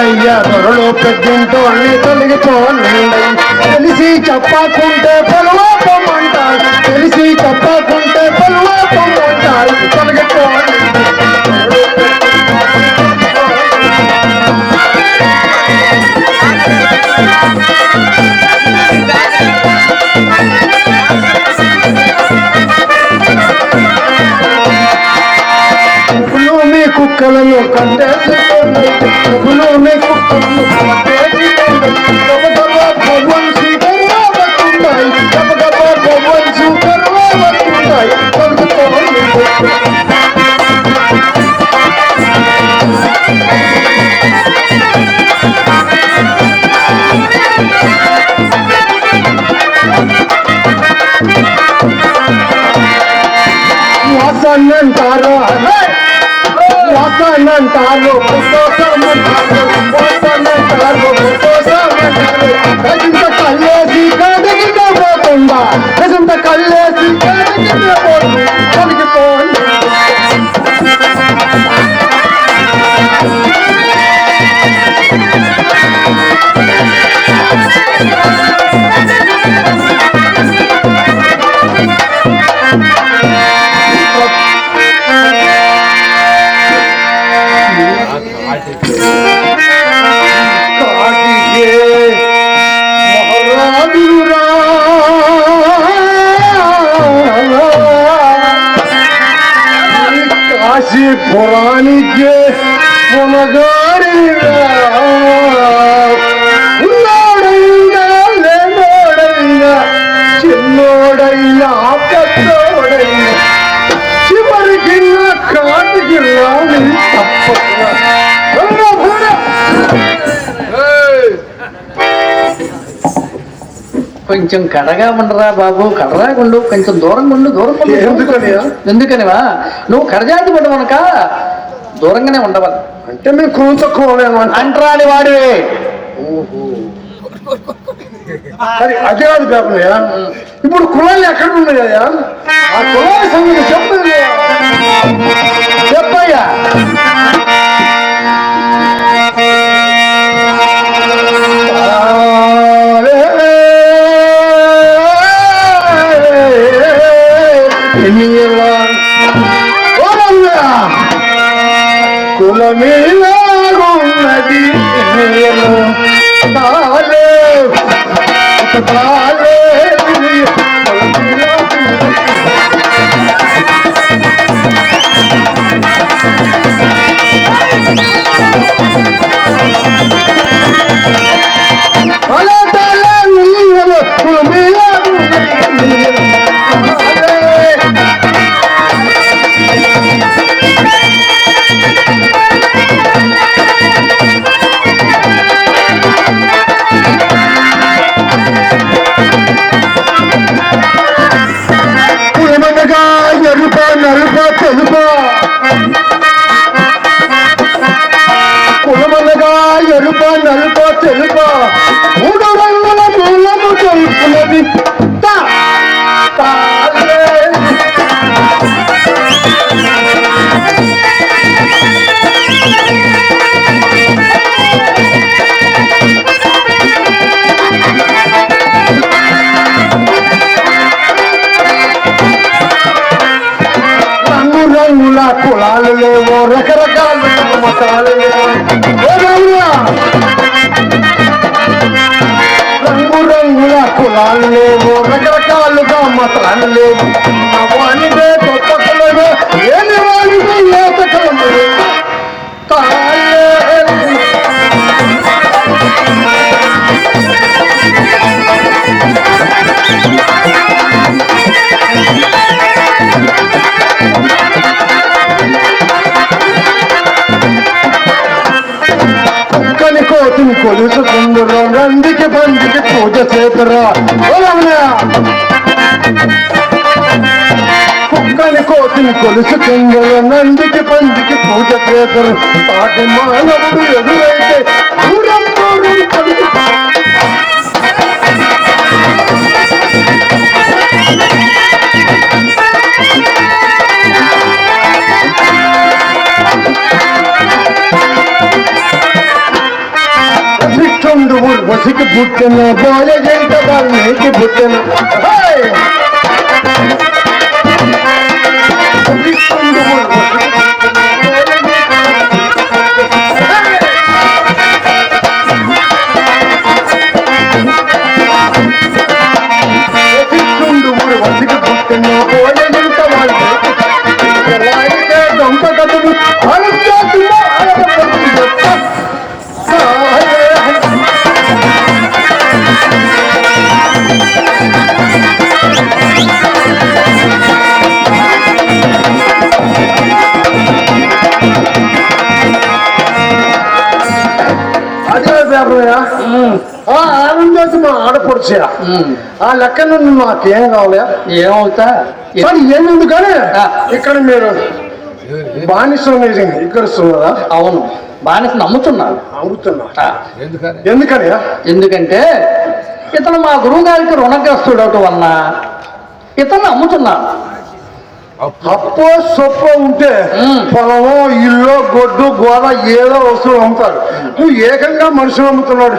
అయ్యా త్వరలో పెద్దింటోళ్ళని తొలగిపోండి తెలిసి మీ కుక్కలను Thank you. కొంచెం కడగా ఉండరా బాబు? కడరా ఉండు కొంచెం దూరంగా ఉండు దూరం ఎందుకనియా? ఎందుకనివా? నువ్వు కడజాతి పడవనక దూరంగానే ఉండవాలి. అంటే మేము కులం తక్కువలేమంట అంటరాని వాడివే. సరే అదే కాదు కాకుండా ఇప్పుడు కులాలు ఎక్కడ ఉన్నాయా ఆ కులాల సంగతి చెప్పయ్యా. కులాలు లేవో రకరకాల మతాలు. లేవో రంగు రంగుల కులాలు లేవో రకరకాలుగా మతాలు. లేవు వానిదే కొత్త కులమే కోతిని కొలుసుకుందరు రండికి బండికి పూజ చేతురా. కుక్కని కోతిని కొలుసుకుందరు నందికి పందికి పూజ చేతురు. పాటి మానవుడు ఎదురైతే దూరం దూరం பசிக்கு புத்தன போல ஜெயித்த பாருங்க புத்தன ఉమ్. ఆ లెక్క నుండి నాకేం కావాలి? ఏమవుతా? సరే ఏముంది కానీ. ఇక్కడ మీరు బానిసం ఇక్కడ ఉన్నారా అవును. బానిస నమ్ముతున్నాను అమ్ముతున్నా ఆ, ఎందుకని? ఎందుకంటే ఇతను మా గురువు గారికి రుణగ్రస్తుడు అవటం వలన ఇతను అమ్ముతున్నాను అప్పో. సొప్ప ఉంటే. పొలమో ఇల్లు గొడ్డు గోద ఏదో వస్తువులు అమ్ముతారు. నువ్వు ఏకంగా మనుషులు అమ్ముతున్నాడు.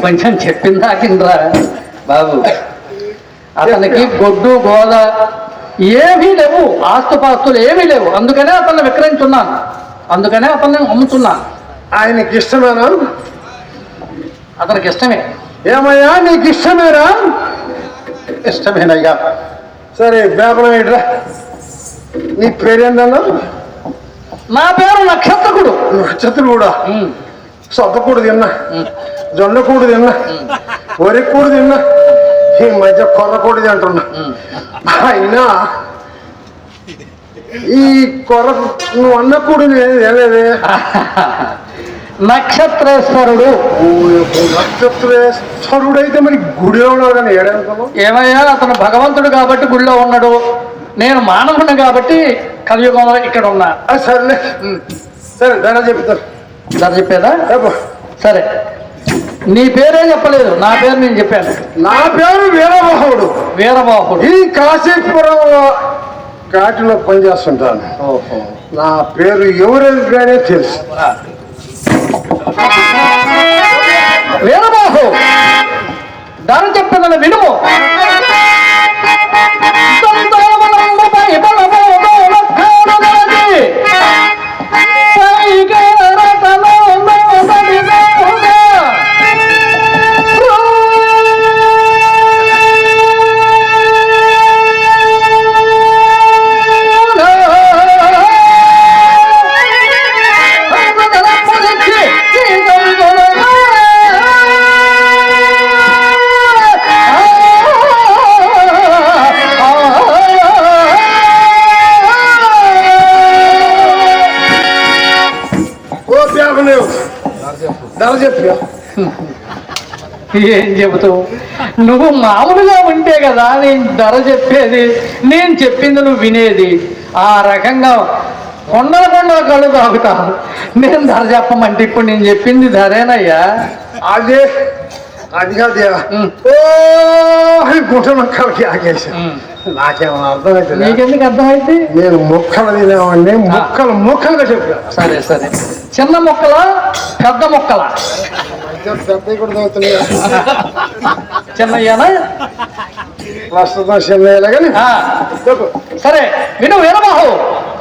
కొంచెం చెప్పిందాకిండ్రా బాబు అతనికి గొడ్డు గోద ఏమీ లేవు. ఆస్తుపాస్తులు ఏమీ లేవు. అందుకనే అతన్ని విక్రయించున్నాను. అందుకనే అతన్ని అమ్ముతున్నాను. ఆయనకి ఇష్టమేనా? అతనికి ఇష్టమే. ఏమయ్యా నీకు ఇష్టమేనా? ఇష్టమేనయ్యా. సరే బేపరం ఏంట్రా? నీ పేరేందన్నా? నా పేరు నక్షత్రకుడు. నక్షత్రుడు కూడా ఉమ్, సొత్తకూడు తిన్నా. జొన్న కూడు తిన్నా. వరి కూడు తిన్నా. ఈ మధ్య కొర్ర కూడు తింటున్నా. అయినా ఈ కొర్ర నువ్వు అన్న కూడు ఏలేదే నక్షత్రేశ్వరుడు. నక్షత్రేశ్వరుడైతే మరి గుడిలో ఉన్నాడు కానీ ఏడనుకున్నావు ఏమయ్యా అతను భగవంతుడు కాబట్టి గుళ్ళో ఉన్నాడు. నేను మానవుని కాబట్టి కలియుగంలో ఇక్కడ ఉన్నా. సరేలే. సరే ధర చెప్తాను. సరే చెప్పేదా? చెప్పు సరే. నీ పేరే చెప్పలేదు. నా పేరు నేను చెప్పాను. నా పేరు వీరబాహుడు. వీరబాహుడు. ఈ కాశీపురంలో కాటిలో పనిచేస్తుంటాను. నా పేరు ఎవరెందుకనే తెలుసు. వీరబాహు. దాని చెప్పదని వినుము. ఏం చెబుతావు? నువ్వు మామూలుగా ఉంటే కదా నేను ధర చెప్పేది నేను చెప్పింది నువ్వు వినేది. ఆ రకంగా కొండల కొండల కళ్ళు తాగుతావు. నేను ధర చెప్పమంటే ఇప్పుడు నేను చెప్పింది ధరేనయ్యా. అదే అది కాదు ఉమ్. ఓ గుంట మొక్కలకి ఆగేసి ఉమ్. నాకేమన్నా అర్థమైతే నీకెందుకు నేను ముక్కలు తినేవాడిని ముక్కలు ముక్కలుగా చెప్పాను సరే సరే. చిన్న మొక్కల పెద్ద మొక్కల? చిన్నయ్యనా? ప్రస్తుతం చిన్నయ్యలే కానీ. సరే విను వినబాహు.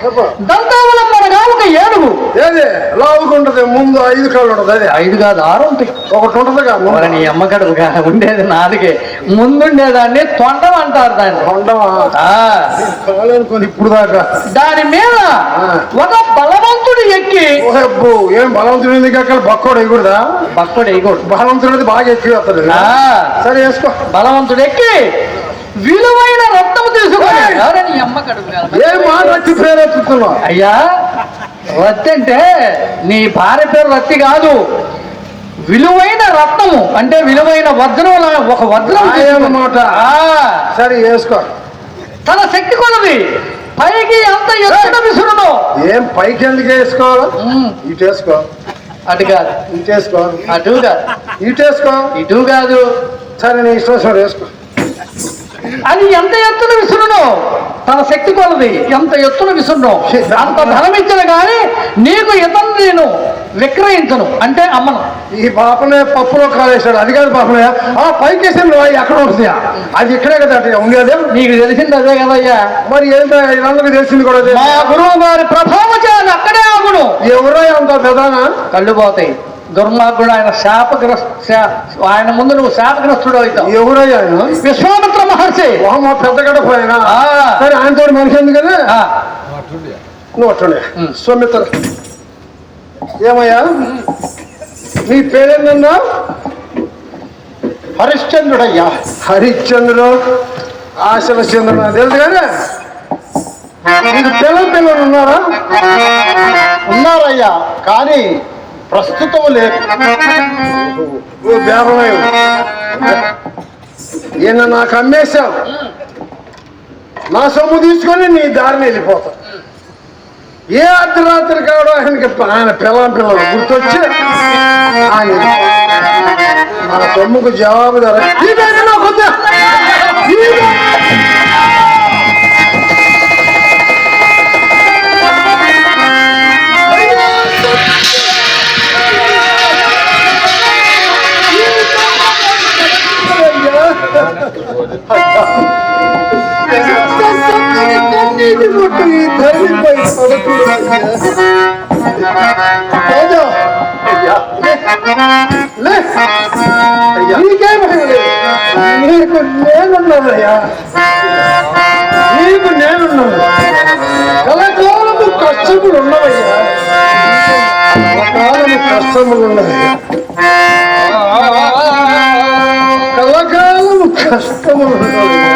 చెప్పు. దంతావలంబనగా ఒక ఏనుగు. ఏది? లావుకుంటది ముందు ఐదు కాళ్ళు ఉంటది అదే. ఐదు కాదు ఆరు ఉంటాయి. ఒకటి ఉంటదిగా మరి నీ అమ్మకడుగా ఉండేది నాలుగే. ముందుండేదాన్ని తొండం అంటారు దాన్ని. కొండమా ఆ, కాలనుకొని ఇప్పుడు దాకా. దాని మీద ఒక బలవంతుడు ఎక్కి ఓహెబ్బు ఏం బలవంతుడు ఎందుకు అక్కడ బక్కోడు ఎగురుదా భక్తుడు ఎగోడు బలవంతుడు బాగా ఎక్కువ వస్తుంది సరే వేసుకో. బలవంతుడు ఎక్కి విలువైన తీసుకొని. నీ అమ్మకడుగు ఏ మాట వచ్చి ప్రేరేపిస్తున్నావు అయ్యా రత్తి అంటే నీ భార్య పేరు రత్తి కాదు. విలువైన రత్నము అంటే విలువైన వజ్రం ఒక వజ్రం. ఆ, సరే వేసుకో. తన శక్తి కొలది. పైకి ఎంత ఎత్తున విసురును. ఏం పైకి ఎందుకు వేసుకోవాలా? ఇటు వేసుకో. అటు కాదు. ఇటు వేసుకో. అటు కాదు. ఇటు వేసుకో. ఇటు కాదు. సరే నీ ఇష్టం సరే వేసుకో. అది ఎంత ఎత్తున విసురును తన శక్తి కొలది ఎంత ఎత్తున విసుండో అంత ధనం ఇచ్చిన కానీ నీకు ఇతను నేను విక్రయించను. అంటే అమ్మను. ఈ పాపనే పప్పులో కాలేశాడు. అది కాదు పాపనే. ఆ పైకి వేసిన రాయి ఎక్కడ ఉంటుంది అది ఇక్కడే కదా ఉండేది నీకు తెలిసింది అదే కదయ్యా. మరి ఏంటో? తెలిసింది కూడా. మా గురువు గారి ప్రభావచాన్ని అక్కడే ఆగును. ఎవరో అంత ప్రధాన? కళ్ళు పోతాయి. దుర్మార్గుడు ఆయన శాపగ్రస్త శా- ఆయన ముందు నువ్వు శాపగ్రస్తుడు అవుతావు. ఎవరయ్యా ఆయన? విశ్వామిత్ర మహర్షి. వామ పెద్ద గడప ఆయన. ఆ. సరే ఆయనతో మనిషి ఎందుకని ఆ, నువ్వు అట్టుండే. ఉం. సొమ్మిత్ర ఏమయ్యా? నీ పేరేందన్నా? హరిశ్చంద్రుడయ్యా. హరిశ్చంద్రుడు? ఆశల చంద్రుడు తెలుసు కానీ నీకు పిల్లల పిల్లలు ఉన్నారా? ఉన్నారయ్యా. కానీ ప్రస్తుతం లేదు. బేరమై ఈయన నాకు అమ్మేశావు. నా సొమ్ము తీసుకొని నీ దారిని వెళ్ళిపోతా. ఏ అర్ధరాత్రి కావడం ఆయనకి ఆయన పిల్లం పిల్లలు గుర్తొచ్చి ఆయన నా సొమ్ముకు జవాబు ధర నేనున్నానయ్యా నీకు నేనున్నాను. కలకాలము కష్టములు ఉన్నవయ్యా. కాలము కష్టములు ఉన్నవయ్యా కలకాలము కష్టములు ఉన్నవయ్యా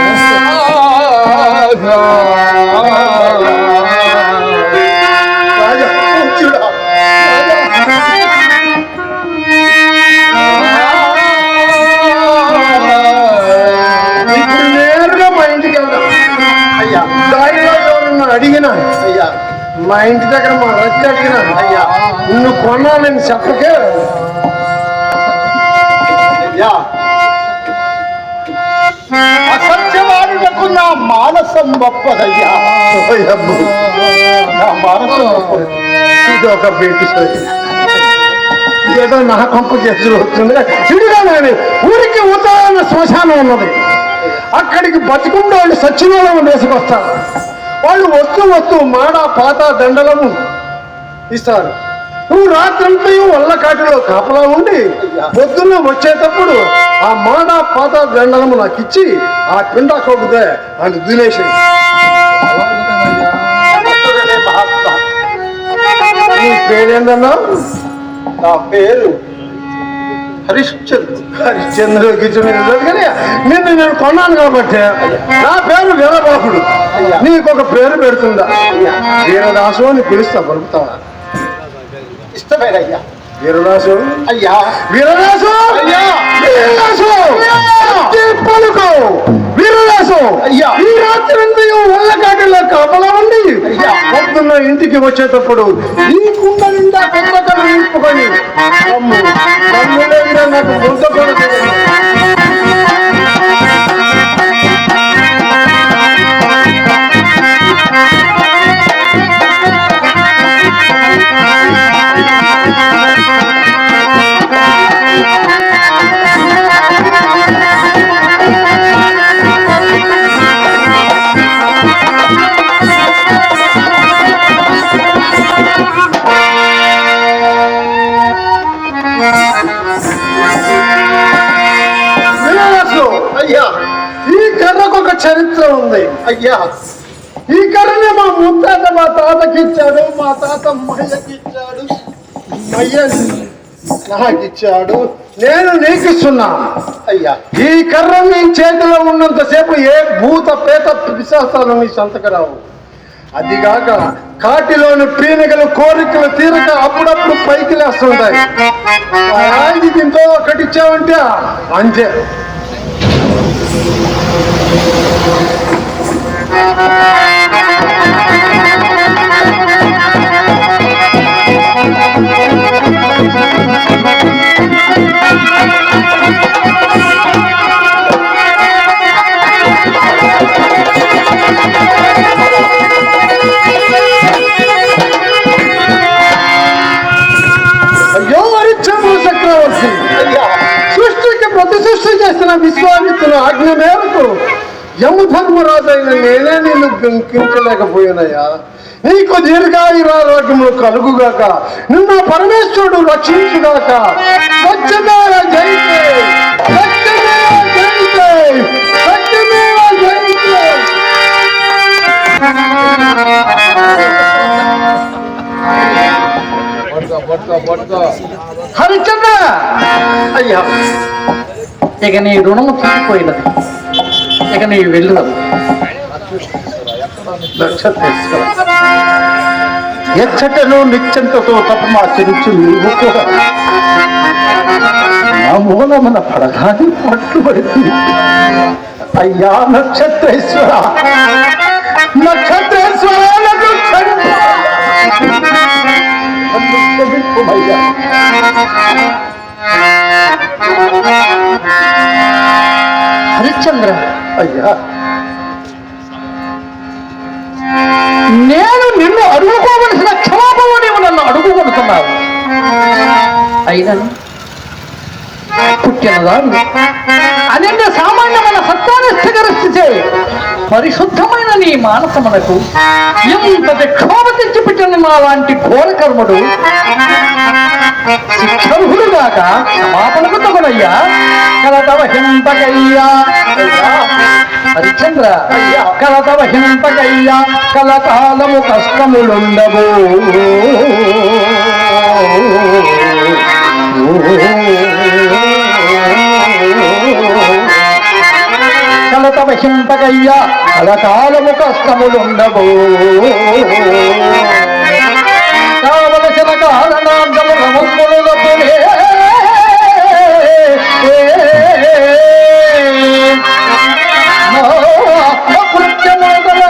చెప్పకే. అసత్యవాడులకు నా మానసం గొప్పదయ్యా నా మానసం గొప్పది ఇది ఒక బేటి. ఏదో నా కొంప చేతులు వస్తుంది. నేను ఊరికి ఉదాహరణ శ్మశానం ఉన్నది. అక్కడికి బతికుండా వాళ్ళు సచ్చినోళం వేసుకొస్తారు వాళ్ళు వస్తూ వస్తూ మాడ పాత దండలము ఇస్తారు. నువ్వు రాత్రంతా వల్ల కాటిలో కాపలా ఉండి పొద్దున్న వచ్చేటప్పుడు ఆ మాడ పాత దండలము నాకు ఇచ్చి ఆ పిండా కొడుకుతే అని దునేసి నీ పేరేందన్నా? నా పేరు హరిశ్చంద్రు హరిశ్చంద్ర కానీ నిన్ను నేను కొన్నాను కాబట్టి నా పేరు వీరబాబుడు నీకు ఒక పేరు పెడుతుందా? వీరదాసు అని పిలుస్తా పలుకుతావా ఇష్టమేనయ్యా. అయ్యా. వీరదాసు అయ్యా. ఈ పలుకు! వీరదాసు అయ్యా. ఈ రాత్రి వల్లకాటిలో కాపలా ఉండి అయ్యా. పొద్దున్న ఇంటికి వచ్చేటప్పుడు ఈ కుండ నిండా కొత్త కళ్ళు నింపుకొని నాకు ముద్ద కొడుకు చరిత్ర ఉంది. అయ్యా. ఈ కర్రని మా ముత్తాత మా తాతకి ఇచ్చాడు మా తాత మయ్యకి ఇచ్చాడు మయ్య నాకు ఇచ్చాడు నేను నీకు ఇస్తున్నా అయ్యా. ఈ కర్ర నీ చేతిలో ఉన్నంతసేపు ఏ భూత పేత పిశాసాలు నీ సంతకరావు అదిగాక కాటిలోని పీనగలు కోరికలు తీరక అప్పుడప్పుడు పైకి లేస్తుంటాయి. ఆయనకి ఇంకో ఒకటి ఇచ్చావంటే అంతే నేనే నీకు దీర్ఘాయురారోగ్యములు కలుగుగాక నిన్న పరమేశ్వరుడు రక్షించుగాక సత్యమేవ జయితే సత్యమేవ జయితే సత్యమేవ జయితే. హరిచంద్ర! అయ్యా ఇక నీ రుణము తీరిపోయినది. ఇక నీ వెళ్ళినది ఎచ్చటను నిత్యంతతో తపమాచరించు నీవు కూడా. నా మూలమున పడగాని పట్టుబడింది అయ్యా నక్షత్రేశ్వర. నక్షత్రేశ్వర. హరిశ్చంద్ర. అయ్యా. నేను నిన్ను అడుగుకోవలసిన క్షమాపణ నీవు నన్ను అడుగుకుంటున్నావు. అయినను పుట్టినదాన్ని అనన్య సామాన్యమైన సత్యాన్ని స్థిరస్థితే పరిశుద్ధమైన నీ మానసమునకు ఎంతటి క్షోభ తెచ్చిపెట్టిన మా లాంటి ఘోరకర్ముడు. శిక్షరుడుగాక క్షమాపణకు తగునయ్యా కలతవ హింపకయ్యా హరిశ్చంద్ర అయ్యా కలతవ కలకాలము కష్టములుండవు. కలతవ హింపకయ్యా కలకాలము కష్టములుండవు. నన్ను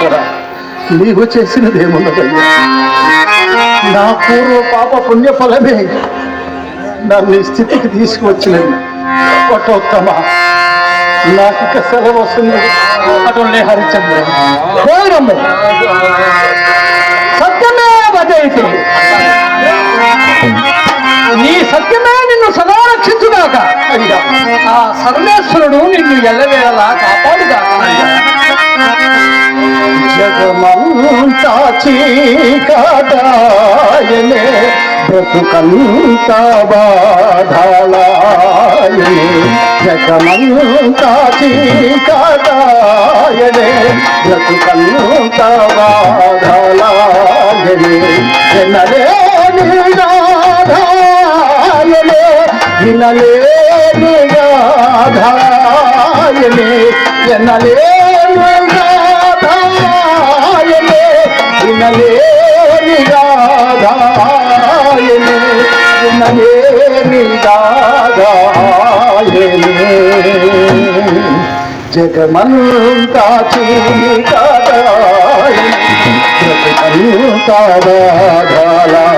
నక్షత్రేశ్వర నీవు చేసినదేమున్నదయ్యా నా పూర్వ పాప పుణ్య ఫలమే నన్ను ఈ స్థితికి తీసుకువచ్చినది. పటోత్తమ ఇక సెలవు వస్తుంది. అటువంటి హరిచంద్ర. పోయినమ్ము సత్యమే వదైతే నీ సత్యమే నిన్ను సదా రక్షించుగాక అయ్యా ఆ సర్వేశ్వరుడు నిన్ను ఎల్లవేళలా కాపాడుగాక. జగమంతా చీకటాయనే బ్రతుకంత బాధాలాయనే. జగమంతా చీకటాయనే బ్రతుకంత బాధాలాయనే. జనలేని గాధాయనే వినలేని గాధాయనే జనలేని గాధాయనే వినలేని గాధాయనే వినలేని గాధాయనే జగమంతా చీకటాయనే బ్రతుకంతా బాధాలాయనే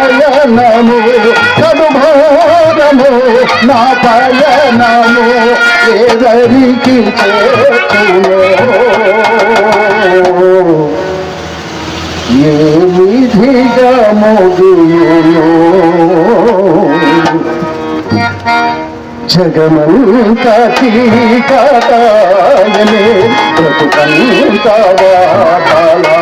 పయనము సద్భోగము నా పయనము ఎవరికి ఏ విధిగా మోగును జగమంతా తీకాలే ప్రతుకంతా వాడాలే